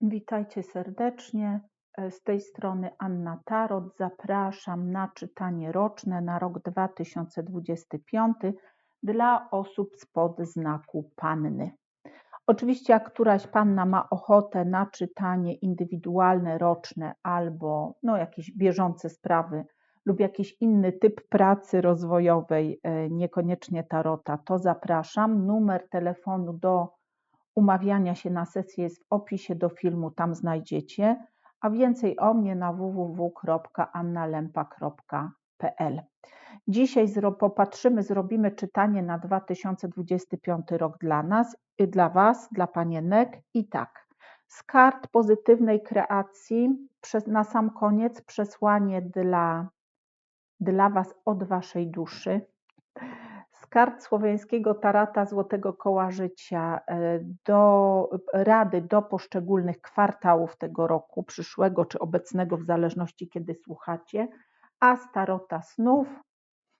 Witajcie serdecznie. E, Z tej strony Anna Tarot. Zapraszam na czytanie roczne na rok 2025 dla osób spod znaku Panny. Oczywiście, jak któraś panna ma ochotę na czytanie indywidualne, roczne albo no, jakieś bieżące sprawy lub jakiś inny typ pracy rozwojowej, e, niekoniecznie tarota, to zapraszam. Numer telefonu do umawiania się na sesję jest w opisie do filmu, tam znajdziecie, a więcej o mnie na www.annalempa.pl. Dzisiaj popatrzymy, zrobimy czytanie na 2025 rok dla nas, dla Was, dla panienek i tak. Z kart pozytywnej kreacji przez, na sam koniec przesłanie dla, dla Was od Waszej duszy z kart słowiańskiego tarata Złotego Koła Życia e, do rady do poszczególnych kwartałów tego roku, przyszłego czy obecnego, w zależności kiedy słuchacie, a z tarota snów.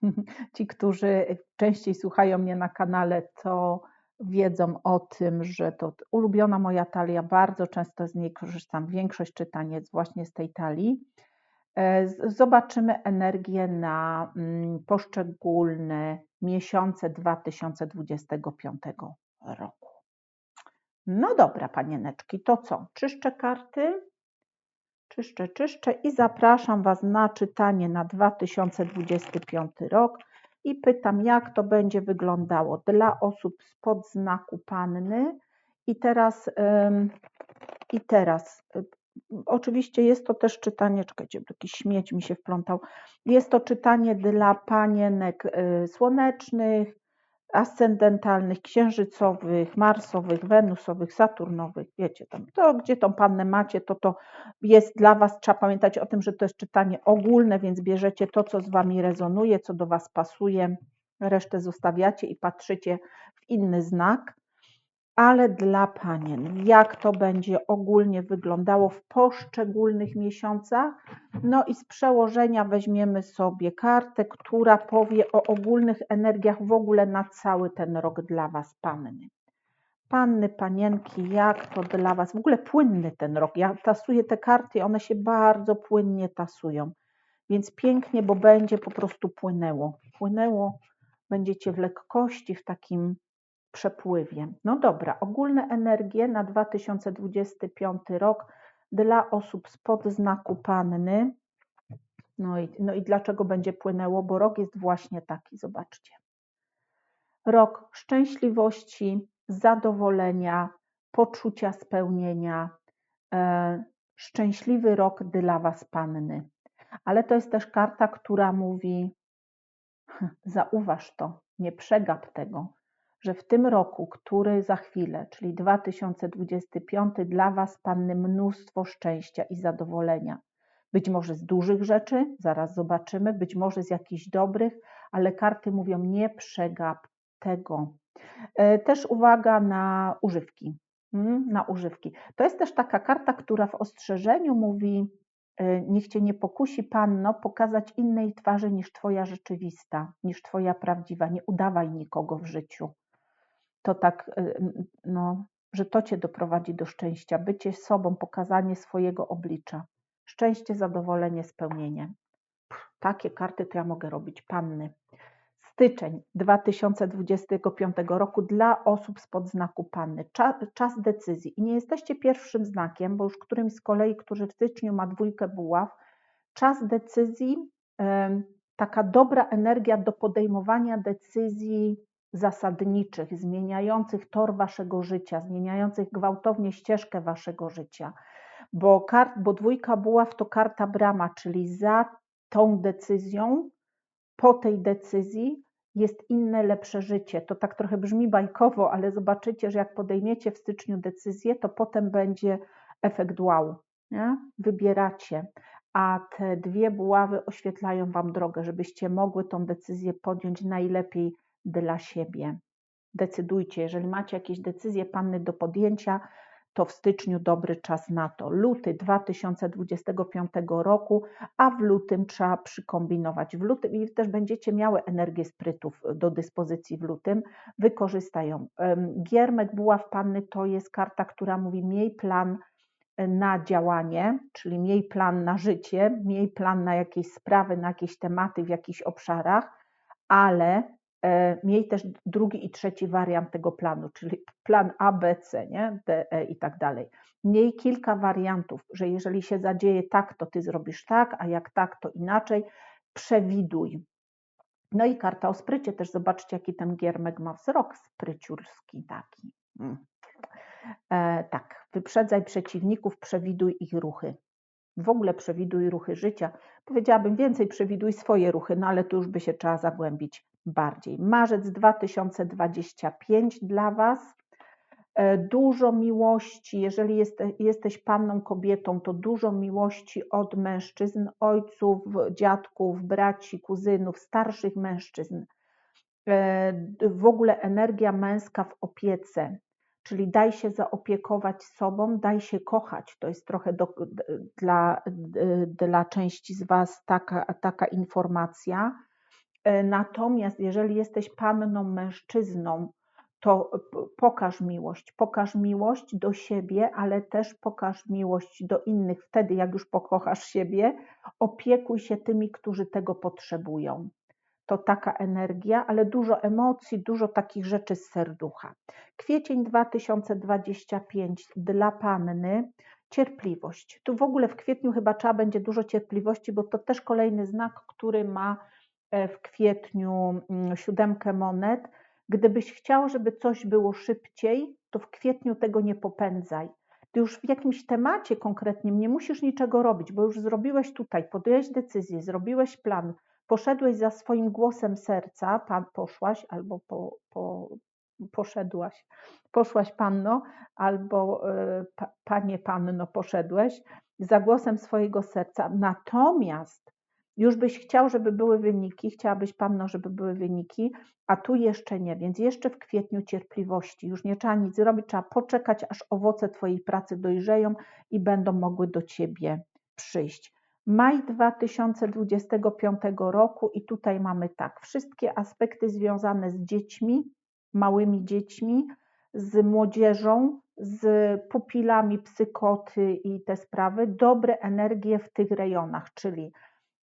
Ci, którzy częściej słuchają mnie na kanale, to wiedzą o tym, że to ulubiona moja talia, bardzo często z niej korzystam, większość czytań jest właśnie z tej talii. E, zobaczymy energię na mm, poszczególne miesiące 2025 roku. No dobra, panieneczki, to co? Czyszczę karty, czyszczę, czyszczę i zapraszam Was na czytanie na 2025 rok i pytam, jak to będzie wyglądało dla osób spod znaku Panny. I teraz, i teraz Oczywiście jest to też czytanie, czekajcie, taki śmieć mi się wplątał. Jest to czytanie dla panienek y, słonecznych, ascendentalnych, księżycowych, marsowych, wenusowych, saturnowych. Wiecie tam, to gdzie tą pannę macie, to to jest dla Was. Trzeba pamiętać o tym, że to jest czytanie ogólne, więc bierzecie to, co z Wami rezonuje, co do Was pasuje, resztę zostawiacie i patrzycie w inny znak ale dla panien, jak to będzie ogólnie wyglądało w poszczególnych miesiącach. No i z przełożenia weźmiemy sobie kartę, która powie o ogólnych energiach w ogóle na cały ten rok dla Was, panny. Panny, panienki, jak to dla Was? W ogóle płynny ten rok. Ja tasuję te karty one się bardzo płynnie tasują. Więc pięknie, bo będzie po prostu płynęło. Płynęło, będziecie w lekkości, w takim przepływie. No dobra, ogólne energie na 2025 rok dla osób spod znaku Panny. No i, no i dlaczego będzie płynęło? Bo rok jest właśnie taki, zobaczcie. Rok szczęśliwości, zadowolenia, poczucia spełnienia, e, szczęśliwy rok dla Was, Panny. Ale to jest też karta, która mówi: zauważ to, nie przegap tego, że w tym roku, który za chwilę, czyli 2025, dla Was panny mnóstwo szczęścia i zadowolenia. Być może z dużych rzeczy, zaraz zobaczymy, być może z jakichś dobrych, ale karty mówią nie przegap tego. E, też uwaga na używki. Hmm, na używki. To jest też taka karta, która w ostrzeżeniu mówi, e, niech cię nie pokusi panno pokazać innej twarzy niż twoja rzeczywista, niż twoja prawdziwa. Nie udawaj nikogo w życiu to tak, y, no, że to cię doprowadzi do szczęścia, bycie sobą, pokazanie swojego oblicza. Szczęście, zadowolenie, spełnienie. Pff, takie karty to ja mogę robić, panny. Styczeń 2025 roku dla osób spod znaku panny. Czas, czas decyzji. I nie jesteście pierwszym znakiem, bo już którymś z kolei, którzy w styczniu ma dwójkę buław, czas decyzji, taka dobra energia do podejmowania decyzji zasadniczych, zmieniających tor waszego życia, zmieniających gwałtownie ścieżkę waszego życia. Bo, kart, bo dwójka buław to karta brama, czyli za tą decyzją, po tej decyzji jest inne, lepsze życie. To tak trochę brzmi bajkowo, ale zobaczycie, że jak podejmiecie w styczniu decyzję, to potem będzie efekt wow. Nie? Wybieracie, a te dwie buławy oświetlają Wam drogę, żebyście mogły tą decyzję podjąć najlepiej dla siebie. Decydujcie, jeżeli macie jakieś decyzje panny do podjęcia, to w styczniu dobry czas na to. Luty 2025 roku, a w lutym trzeba przykombinować. W lutym i też będziecie miały energię sprytów do dyspozycji w lutym, wykorzystają. Giermek Buław Panny to jest karta, która mówi miej plan na działanie, czyli miej plan na życie, miej plan na jakieś sprawy, na jakieś tematy w jakichś obszarach, ale e, miej też drugi i trzeci wariant tego planu, czyli plan A, B, C, nie? D, E i tak dalej. Miej kilka wariantów, że jeżeli się zadzieje tak, to ty zrobisz tak, a jak tak, to inaczej. Przewiduj. No i karta o sprycie też. Zobaczcie, jaki ten giermek ma wzrok spryciurski taki. Mm. E, tak, wyprzedzaj przeciwników, przewiduj ich ruchy. W ogóle przewiduj ruchy życia. Powiedziałabym więcej, przewiduj swoje ruchy, no ale tu już by się trzeba zagłębić bardziej. Marzec 2025 dla Was. E, dużo miłości, jeżeli jesteś panną kobietą, to dużo miłości od mężczyzn, ojców, dziadków, braci, kuzynów, starszych mężczyzn. E, w ogóle energia męska w opiece, czyli daj się zaopiekować sobą, daj się kochać. To jest trochę do, dla, dla części z Was taka, taka informacja. E, natomiast jeżeli jesteś panną mężczyzną, to pokaż miłość. Pokaż miłość do siebie, ale też pokaż miłość do innych. Wtedy, jak już pokochasz siebie, opiekuj się tymi, którzy tego potrzebują. To taka energia, ale dużo emocji, dużo takich rzeczy z serducha. Kwiecień 2025 dla panny cierpliwość. Tu w ogóle w kwietniu chyba trzeba będzie dużo cierpliwości, bo to też kolejny znak, który ma w kwietniu mm, siódemkę monet Gdybyś chciał, żeby coś było szybciej, to w kwietniu tego nie popędzaj. Ty już w jakimś temacie konkretnym nie musisz niczego robić, bo już zrobiłeś tutaj, podjąłeś decyzję, zrobiłeś plan, poszedłeś za swoim głosem serca, pan poszłaś albo po, po, poszedłaś, poszłaś panno, albo y, pa, panie panno poszedłeś za głosem swojego serca. Natomiast już byś chciał, żeby były wyniki, chciałabyś panno, żeby były wyniki, a tu jeszcze nie, więc jeszcze w kwietniu cierpliwości. Już nie trzeba nic zrobić, trzeba poczekać, aż owoce Twojej pracy dojrzeją i będą mogły do Ciebie przyjść. Maj 2025 roku i tutaj mamy tak, wszystkie aspekty związane z dziećmi, małymi dziećmi, z młodzieżą, z pupilami, psykoty i te sprawy, dobre energie w tych rejonach, czyli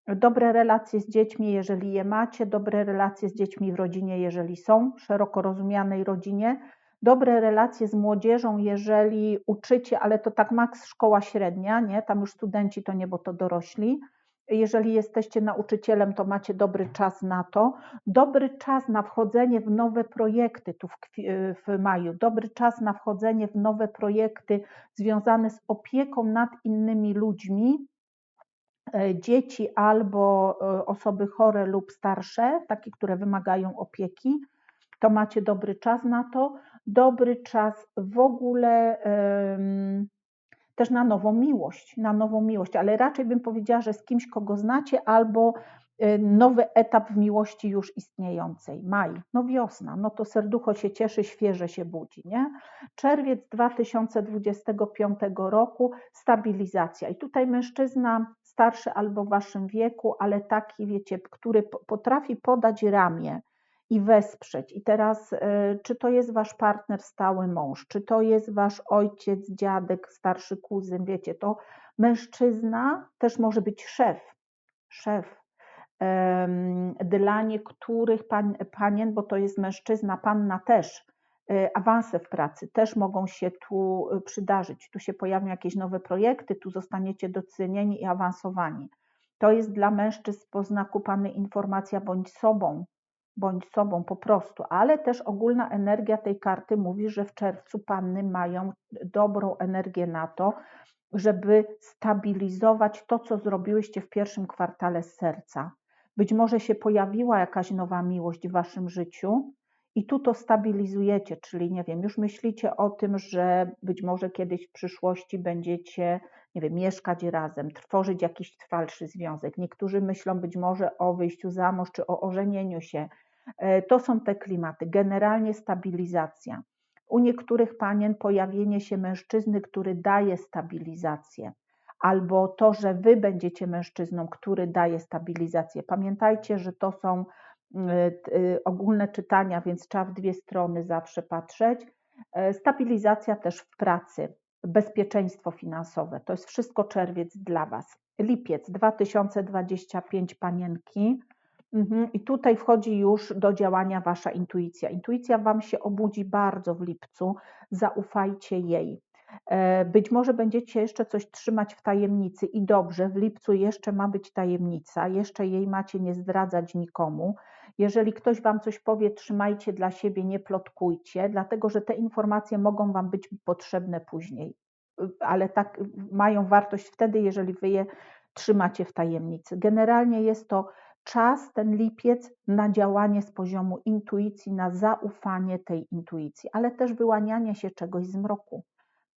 dobre relacje z dziećmi, jeżeli je macie, dobre relacje z dziećmi w rodzinie, jeżeli są, szeroko rozumianej rodzinie, dobre relacje z młodzieżą, jeżeli uczycie, ale to tak maks szkoła średnia, nie? Tam już studenci to nie, bo to dorośli. Jeżeli jesteście nauczycielem, to macie dobry czas na to. Dobry czas na wchodzenie w nowe projekty tu w, w maju, dobry czas na wchodzenie w nowe projekty związane z opieką nad innymi ludźmi, dzieci albo e, osoby chore lub starsze, takie, które wymagają opieki, to macie dobry czas na to. Dobry czas w ogóle też na nową miłość, na nową miłość, ale raczej bym powiedziała, że z kimś, kogo znacie, albo nowy etap w miłości już istniejącej. Maj, no wiosna, no to serducho się cieszy, świeże się budzi, nie? Czerwiec 2025 roku, stabilizacja. I tutaj mężczyzna starszy albo w waszym wieku, ale taki, wiecie, który potrafi podać ramię i wesprzeć. I teraz, y, czy to jest wasz partner, stały mąż, czy to jest wasz ojciec, dziadek, starszy kuzyn, wiecie, to mężczyzna też może być szef, szef, dla niektórych pan, panien, bo to jest mężczyzna, panna też, e, awanse w pracy też mogą się tu e, przydarzyć. Tu się pojawią jakieś nowe projekty, tu zostaniecie docenieni i awansowani. To jest dla mężczyzn po znaku Panny informacja bądź sobą, bądź sobą po prostu, ale też ogólna energia tej karty mówi, że w czerwcu Panny mają dobrą energię na to, żeby stabilizować to, co zrobiłyście w pierwszym kwartale z serca być może się pojawiła jakaś nowa miłość w waszym życiu i tu to stabilizujecie, czyli nie wiem, już myślicie o tym, że być może kiedyś w przyszłości będziecie, nie wiem, mieszkać razem, tworzyć jakiś trwalszy związek. Niektórzy myślą być może o wyjściu za mąż czy o ożenieniu się. E, to są te klimaty. Generalnie stabilizacja. U niektórych panien pojawienie się mężczyzny, który daje stabilizację albo to, że wy będziecie mężczyzną, który daje stabilizację. Pamiętajcie, że to są y, y, ogólne czytania, więc trzeba w dwie strony zawsze patrzeć. E, stabilizacja też w pracy. bezpieczeństwo finansowe. To jest wszystko czerwiec dla Was. Lipiec 2025 panienki. Mhm. I tutaj wchodzi już do działania Wasza intuicja. Intuicja Wam się obudzi bardzo w lipcu, zaufajcie jej. E, być może będziecie jeszcze coś trzymać w tajemnicy i dobrze, w lipcu jeszcze ma być tajemnica, jeszcze jej macie nie zdradzać nikomu. Jeżeli ktoś Wam coś powie, trzymajcie dla siebie, nie plotkujcie, dlatego że te informacje mogą Wam być potrzebne później, ale tak mają wartość wtedy, jeżeli Wy je trzymacie w tajemnicy. Generalnie jest to czas, ten lipiec, na działanie z poziomu intuicji, na zaufanie tej intuicji, ale też wyłanianie się czegoś z mroku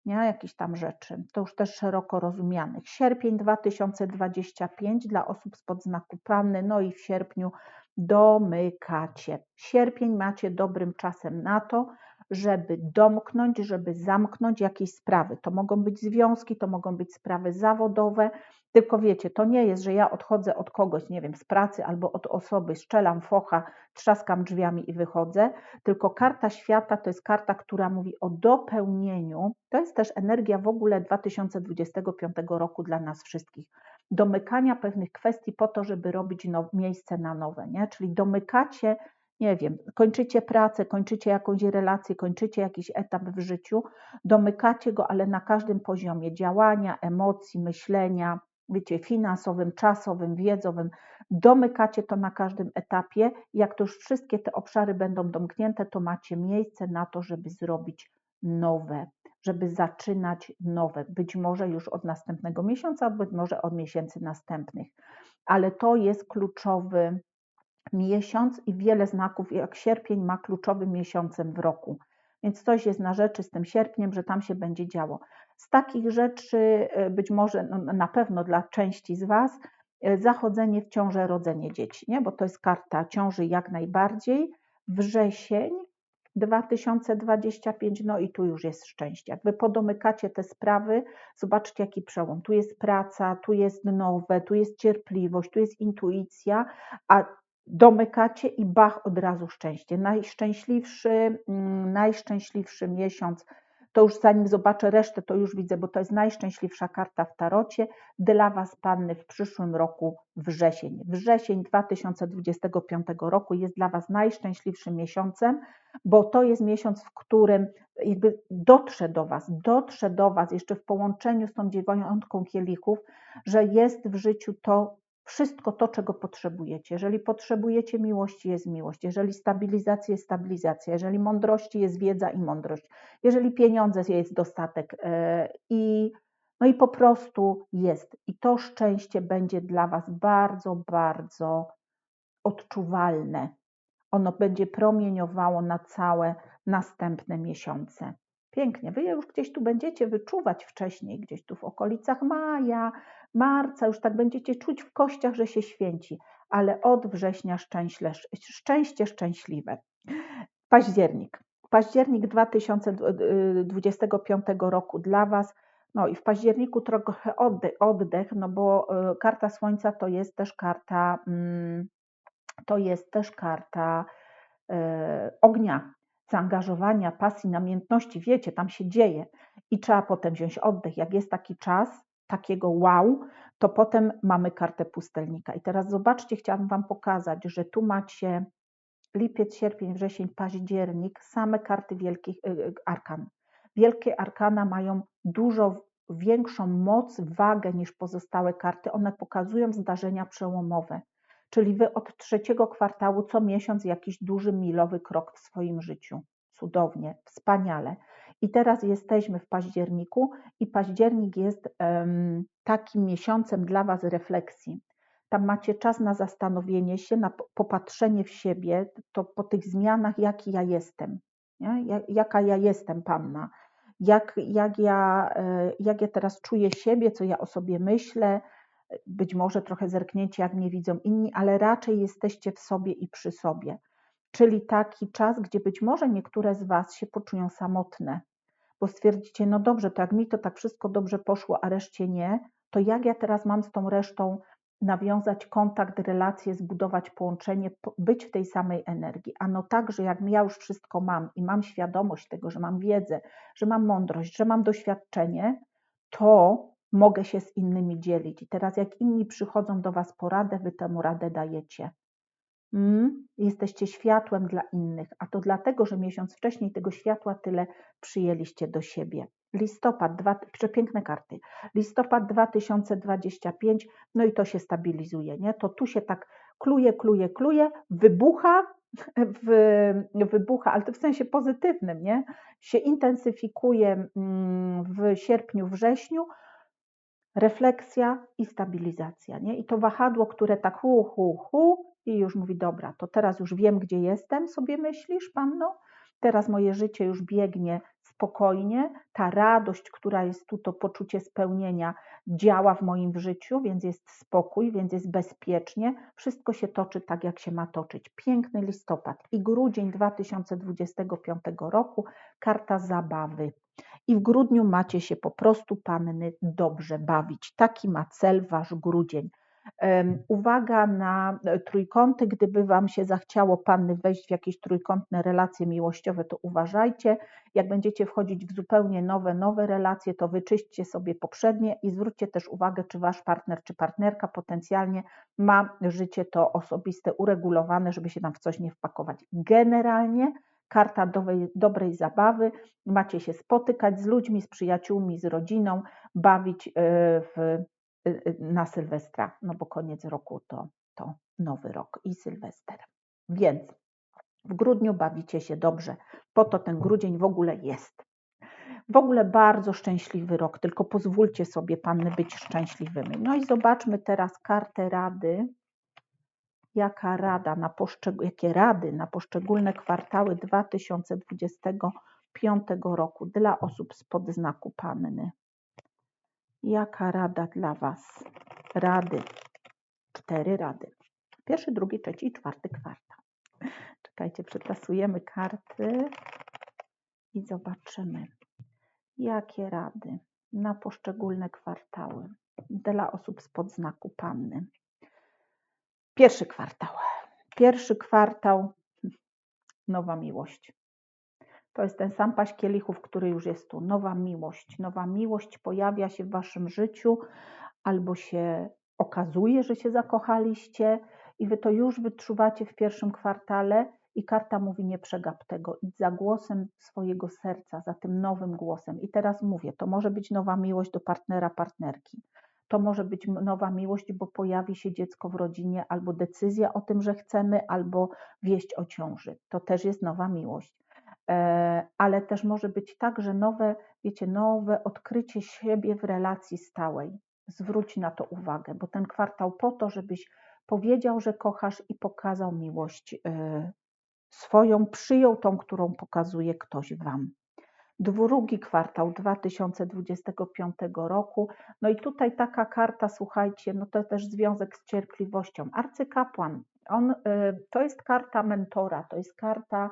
nie? jakichś tam rzeczy. To już też szeroko rozumianych. Sierpień 2025 dla osób spod znaku panny, no i w sierpniu domykacie. Sierpień macie dobrym czasem na to, żeby domknąć, żeby zamknąć jakieś sprawy. To mogą być związki, to mogą być sprawy zawodowe, tylko wiecie, to nie jest, że ja odchodzę od kogoś, nie wiem, z pracy albo od osoby, szczelam focha, trzaskam drzwiami i wychodzę, tylko karta świata to jest karta, która mówi o dopełnieniu. To jest też energia w ogóle 2025 roku dla nas wszystkich. Domykania pewnych kwestii po to, żeby robić now, miejsce na nowe, nie? Czyli domykacie nie wiem, kończycie pracę, kończycie jakąś relację, kończycie jakiś etap w życiu, domykacie go, ale na każdym poziomie działania, emocji, myślenia, wiecie, finansowym, czasowym, wiedzowym, domykacie to na każdym etapie. Jak to już wszystkie te obszary będą domknięte, to macie miejsce na to, żeby zrobić nowe, żeby zaczynać nowe, być może już od następnego miesiąca, być może od miesięcy następnych. Ale to jest kluczowy miesiąc i wiele znaków, jak sierpień ma kluczowym miesiącem w roku. Więc coś jest na rzeczy z tym sierpniem, że tam się będzie działo. Z takich rzeczy, e, być może no, na pewno dla części z Was, e, zachodzenie w ciążę, rodzenie dzieci, nie? bo to jest karta ciąży jak najbardziej. Wrzesień 2025, no i tu już jest szczęście. Jak Wy podomykacie te sprawy, zobaczcie jaki przełom. Tu jest praca, tu jest nowe, tu jest cierpliwość, tu jest intuicja, a domykacie i bach od razu szczęście. Najszczęśliwszy, mm, najszczęśliwszy miesiąc, to już zanim zobaczę resztę, to już widzę, bo to jest najszczęśliwsza karta w tarocie dla Was panny w przyszłym roku wrzesień. Wrzesień 2025 roku jest dla Was najszczęśliwszym miesiącem, bo to jest miesiąc, w którym jakby dotrze do Was, dotrze do Was jeszcze w połączeniu z tą dziewiątką kielichów, że jest w życiu to, wszystko to, czego potrzebujecie. Jeżeli potrzebujecie miłości, jest miłość. Jeżeli stabilizacji, jest stabilizacja. Jeżeli mądrości, jest wiedza i mądrość. Jeżeli pieniądze, jest dostatek. E, I, no i po prostu jest. I to szczęście będzie dla Was bardzo, bardzo odczuwalne. Ono będzie promieniowało na całe następne miesiące. Pięknie. Wy już gdzieś tu będziecie wyczuwać wcześniej, gdzieś tu w okolicach maja, marca, już tak będziecie czuć w kościach, że się święci, ale od września szczęśle, szczęście szczęśliwe. Październik. Październik 2025 roku dla Was. No i w październiku trochę oddech, no bo e, karta Słońca to jest też karta, mm, to jest też karta e, ognia, zaangażowania, pasji, namiętności, wiecie, tam się dzieje i trzeba potem wziąć oddech. Jak jest taki czas takiego wow, to potem mamy kartę pustelnika. I teraz zobaczcie, chciałabym Wam pokazać, że tu macie lipiec, sierpień, wrzesień, październik, same karty wielkich y, y, arkan. Wielkie arkana mają dużo większą moc, wagę niż pozostałe karty. One pokazują zdarzenia przełomowe. Czyli wy od trzeciego kwartału co miesiąc jakiś duży milowy krok w swoim życiu. Cudownie, wspaniale. I teraz jesteśmy w październiku, i październik jest um, takim miesiącem dla Was refleksji. Tam macie czas na zastanowienie się, na popatrzenie w siebie, to po tych zmianach, jaki ja jestem, nie? jaka ja jestem, panna, jak, jak, ja, e, jak ja teraz czuję siebie, co ja o sobie myślę, być może trochę zerknięcie, jak mnie widzą inni, ale raczej jesteście w sobie i przy sobie. Czyli taki czas, gdzie być może niektóre z Was się poczują samotne, bo stwierdzicie, no dobrze, to jak mi to tak wszystko dobrze poszło, a reszcie nie, to jak ja teraz mam z tą resztą nawiązać kontakt, relacje, zbudować połączenie, być w tej samej energii. Ano tak, że jak ja już wszystko mam i mam świadomość tego, że mam wiedzę, że mam mądrość, że mam doświadczenie, to mogę się z innymi dzielić. I teraz jak inni przychodzą do Was po radę, Wy temu radę dajecie. Mm, jesteście światłem dla innych, a to dlatego, że miesiąc wcześniej tego światła tyle przyjęliście do siebie. Listopad, dwa, przepiękne karty. Listopad 2025, no i to się stabilizuje, nie? To tu się tak kluje, kluje, kluje, wybucha, w, wybucha, ale to w sensie pozytywnym, nie? Się intensyfikuje mm, w sierpniu, wrześniu, refleksja i stabilizacja, nie? I to wahadło, które tak hu, hu, hu i już mówi, dobra, to teraz już wiem, gdzie jestem, sobie myślisz, panno? Teraz moje życie już biegnie spokojnie, ta radość, która jest tu, to poczucie spełnienia działa w moim życiu, więc jest spokój, więc jest bezpiecznie, wszystko się toczy tak, jak się ma toczyć. Piękny listopad i grudzień 2025 roku, karta zabawy. I w grudniu macie się po prostu panny dobrze bawić. Taki ma cel wasz grudzień. Uwaga na e, trójkąty, gdyby Wam się zachciało panny wejść w jakieś trójkątne relacje miłościowe, to uważajcie. Jak będziecie wchodzić w zupełnie nowe, nowe relacje, to wyczyśćcie sobie poprzednie i zwróćcie też uwagę, czy Wasz partner czy partnerka potencjalnie ma życie to osobiste uregulowane, żeby się tam w coś nie wpakować. Generalnie karta dobrej, dobrej zabawy, macie się spotykać z ludźmi, z przyjaciółmi, z rodziną, bawić e, w Y, y, na Sylwestra, no bo koniec roku to, to nowy rok i Sylwester. Więc w grudniu bawicie się dobrze, po to ten grudzień w ogóle jest. W ogóle bardzo szczęśliwy rok, tylko pozwólcie sobie, panny, być szczęśliwymi. No i zobaczmy teraz kartę rady. Jaka rada na poszczeg- jakie rady na poszczególne kwartały 2025 roku dla osób spod znaku panny. Jaka rada dla Was? Rady. Cztery rady. Pierwszy, drugi, trzeci i czwarty kwartał. Czekajcie, przetasujemy karty i zobaczymy, jakie rady na poszczególne kwartały dla osób spod znaku Panny. Pierwszy kwartał. Pierwszy kwartał nowa miłość. To jest ten sam paść kielichów, który już jest tu. Nowa miłość. Nowa miłość pojawia się w waszym życiu albo się okazuje, że się zakochaliście i wy to już wyczuwacie w pierwszym kwartale i karta mówi nie przegap tego, idź za głosem swojego serca, za tym nowym głosem. I teraz mówię, to może być nowa miłość do partnera, partnerki. To może być nowa miłość, bo pojawi się dziecko w rodzinie, albo decyzja o tym, że chcemy, albo wieść o ciąży. To też jest nowa miłość. E, ale też może być tak, że nowe, wiecie, nowe odkrycie siebie w relacji stałej. Zwróć na to uwagę, bo ten kwartał po to, żebyś powiedział, że kochasz i pokazał miłość e, swoją, przyjął tą, którą pokazuje ktoś Wam. Drugi kwartał 2025 roku. No i tutaj taka karta, słuchajcie, no to też związek z cierpliwością. Arcykapłan, on, e, to jest karta mentora, to jest karta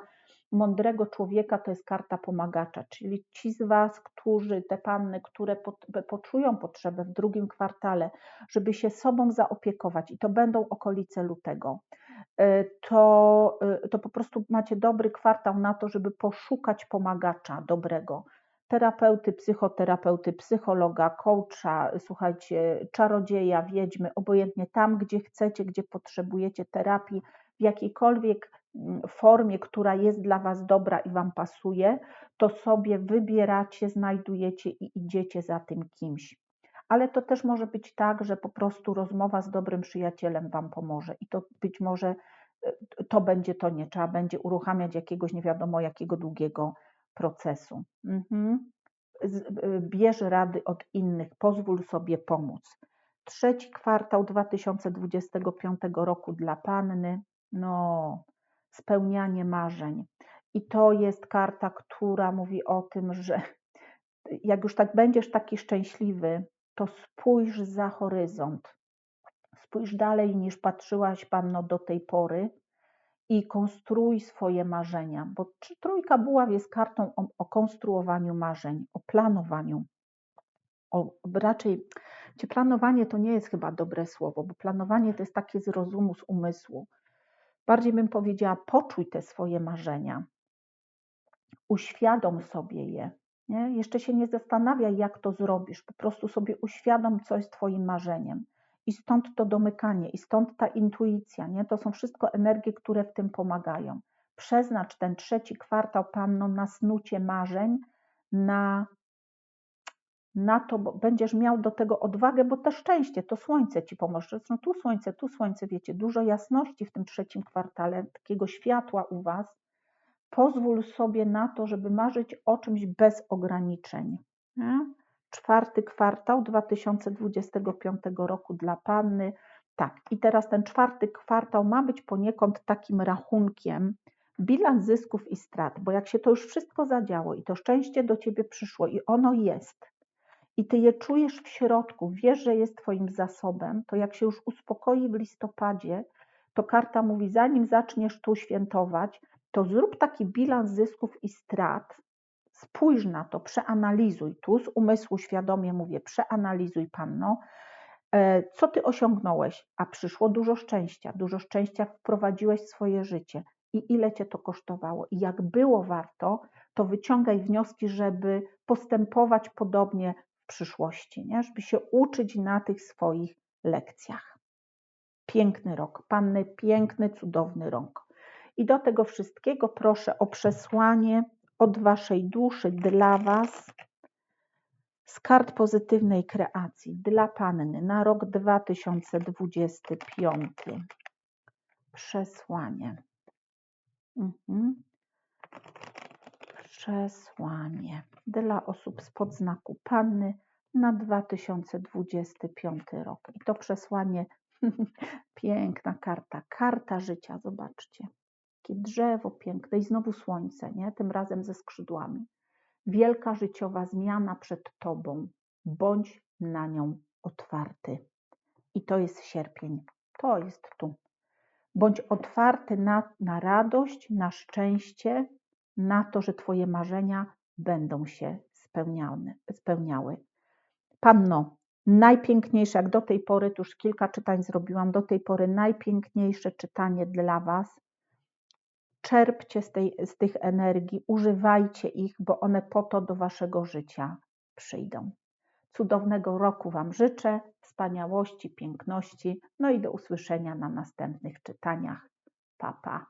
mądrego człowieka to jest karta pomagacza, czyli ci z Was, którzy, te panny, które poczują potrzebę w drugim kwartale, żeby się sobą zaopiekować i to będą okolice lutego, to, e, to po prostu macie dobry kwartał na to, żeby poszukać pomagacza dobrego. Terapeuty, psychoterapeuty, psychologa, coacha, słuchajcie, czarodzieja, wiedźmy, obojętnie tam, gdzie chcecie, gdzie potrzebujecie terapii, w jakiejkolwiek formie, która jest dla Was dobra i Wam pasuje, to sobie wybieracie, znajdujecie i idziecie za tym kimś. Ale to też może być tak, że po prostu rozmowa z dobrym przyjacielem Wam pomoże i to być może e, to będzie to, nie trzeba będzie uruchamiać jakiegoś nie wiadomo jakiego długiego procesu. Mhm. E, bierz rady od innych, pozwól sobie pomóc. Trzeci kwartał 2025 roku dla Panny, no spełnianie marzeń. I to jest karta, która mówi o tym, że jak już tak będziesz taki szczęśliwy, to spójrz za horyzont. Spójrz dalej niż patrzyłaś panno do tej pory i konstruuj swoje marzenia, bo trójka buław jest kartą o, o konstruowaniu marzeń, o planowaniu, o raczej Czy planowanie to nie jest chyba dobre słowo, bo planowanie to jest takie z rozumu, z umysłu. Bardziej bym powiedziała, poczuj te swoje marzenia, uświadom sobie je. Nie? Jeszcze się nie zastanawiaj, jak to zrobisz, po prostu sobie uświadom, co jest Twoim marzeniem. I stąd to domykanie, i stąd ta intuicja. Nie? To są wszystko energie, które w tym pomagają. Przeznacz ten trzeci kwartał, Panno, na snucie marzeń, na, na to, bo będziesz miał do tego odwagę, bo to szczęście, to słońce Ci pomoże. Zresztą tu słońce, tu słońce, wiecie, dużo jasności w tym trzecim kwartale, takiego światła u Was. Pozwól sobie na to, żeby marzyć o czymś bez ograniczeń. Nie? Czwarty kwartał 2025 roku dla Panny. Tak, i teraz ten czwarty kwartał ma być poniekąd takim rachunkiem, bilans zysków i strat, bo jak się to już wszystko zadziało i to szczęście do ciebie przyszło i ono jest, i ty je czujesz w środku, wiesz, że jest twoim zasobem, to jak się już uspokoi w listopadzie, to karta mówi, zanim zaczniesz tu świętować, to zrób taki bilans zysków i strat, spójrz na to, przeanalizuj. Tu z umysłu świadomie mówię, przeanalizuj panno, e, co ty osiągnąłeś, a przyszło dużo szczęścia, dużo szczęścia wprowadziłeś w swoje życie i ile cię to kosztowało. I jak było warto, to wyciągaj wnioski, żeby postępować podobnie w przyszłości, nie? żeby się uczyć na tych swoich lekcjach. Piękny rok, panny, piękny, cudowny rok. I do tego wszystkiego proszę o przesłanie od Waszej duszy dla Was z kart pozytywnej kreacji dla Panny na rok 2025. Przesłanie. Mhm. Przesłanie dla osób z podznaku Panny na 2025 rok. I to przesłanie, piękna karta, karta życia, zobaczcie. Drzewo piękne i znowu słońce, nie? tym razem ze skrzydłami. Wielka życiowa zmiana przed Tobą. Bądź na nią otwarty. I to jest sierpień. To jest tu. Bądź otwarty na, na radość, na szczęście, na to, że Twoje marzenia będą się spełniały. Panno, najpiękniejsze, jak do tej pory, tu już kilka czytań zrobiłam, do tej pory najpiękniejsze czytanie dla Was. Czerpcie z, tej, z tych energii, używajcie ich, bo one po to do Waszego życia przyjdą. Cudownego roku Wam życzę, wspaniałości, piękności, no i do usłyszenia na następnych czytaniach. Pa, pa.